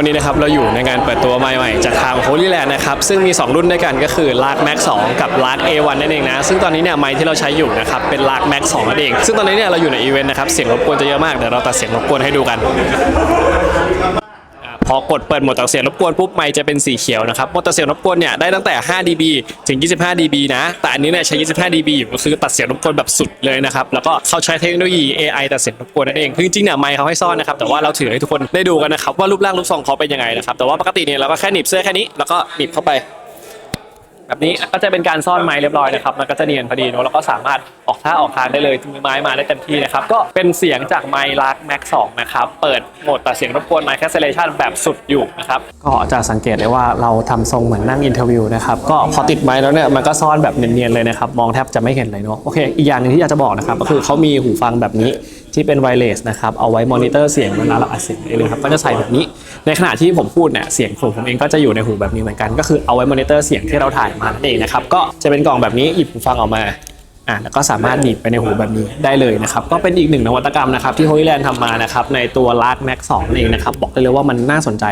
วันนี้นะครับเราอยู่ในงานเปิดตัวใหม่ๆจากทาง Holy Land นะครับซึ่งมี 2 รุ่นด้วยกันก็คือ Lark Max 2กับ Lark A1 นั่นเองนะ ซึ่งตอนนี้เนี่ยไม้ที่เราใช้อยู่นะครับเป็น Lark Max 2นั่นเองซึ่งตอนนี้เนี่ยเราอยู่ในอีเวนต์นะครับเสียงรบกวนจะเยอะมากเดี๋ยวเราตัดเสียงรบกวนให้ดูกัน พอกดเปิดโหมดตัดเสียงรบกวนปุ๊บไมค์จะเป็นสีเขียวนะครับโหมดตัดเสียงรบกวนเนี่ยได้ตั้งแต่ 5 dB ถึง 25 dB นะ แต่อันนี้เนี่ยใช้ 25 dB อยู่ก็คือตัดเสียงรบกวนแบบสุดเลยนะครับ แล้วก็เขาใช้เทคโนโลยี AI ตัดเสียงรบกวนนั่นเองคือจริงๆเนี่ยไมค์เขาให้ซ่อนนะครับ แต่ว่าเราถือให้ทุกคนได้ดูกันนะครับว่ารูปร่างรูปทรงเขาเป็นยังไงนะครับ แต่ว่าปกติเนี่ยเราก็แค่หนีบเสื้อแค่นี้แล้วก็หนีบเข้าไป แบบนี้ก็จะเป็นการซ่อนไม้เรียบร้อยนะครับ มันก็จะเนียนพอดีเนอะแล้วก็สามารถออกท่าออกทางได้เลยมือไม้มาได้เต็มที่นะครับ ก็เป็นเสียงจากไมค์ลักแม็ก2นะครับ เปิดโหมดตัดเสียงรบกวนไมค์แคสเซเลชันแบบสุดอยู่นะครับ ก็จะสังเกตได้ว่าเราทำทรงเหมือนนั่งอินเทอร์วิวนะครับ ก็พอติดไมค์แล้วเนี่ยมันก็ซ่อนแบบเนียนๆเลยนะครับ มองแทบจะไม่เห็นเลยเนาะ โอเค อีกอย่างหนึงที่อยากจะบอกนะครับ ก็คือเขามีหูฟังแบบนี้ที่เป็นไวเลสนะครับ เอาไว้มอนิเตอร์เสียงเวลาเราอัดเสียงเลยครับ ก็จะใส่แบบนี้ ในขณะที่ผมพูดเนี่ย เสียงของผมเองก็จะอยู่ในหูแบบนี้เหมือนกัน ก็คือเอาไว้มอนิเตอร์เสียงที่เราถ่ายมานั่นเองนะครับก็จะเป็นกล่องแบบนี้หยิบหูฟังออกมาอะแล้วก็สามารถหนีบไปในหูแบบนี้ได้เลยนะครับก็เป็นอีกหนึ่งนวัตกรรมนะครับที่ Holy Land ทำมานะครับในตัว Lark Max 2นั่นเองนะครับบอกได้เลยว่ามันน่าสนใจ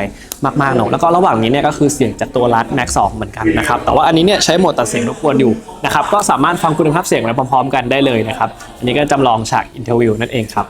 มากๆเนอะแล้วก็ระหว่างนี้เนี่ยก็คือเสียงจากตัว Lark Max 2เหมือนกันนะครับแต่ว่าอันนี้เนี่ยใช้โหมดตัดเสียงรบกวนอยู่นะครับก็สามารถฟังคุณภาพเสียงไปพร้อมๆ กันได้เลยนะครับอันนี้ก็จำลองฉากอินเทอร์วิวนั่นเองครับ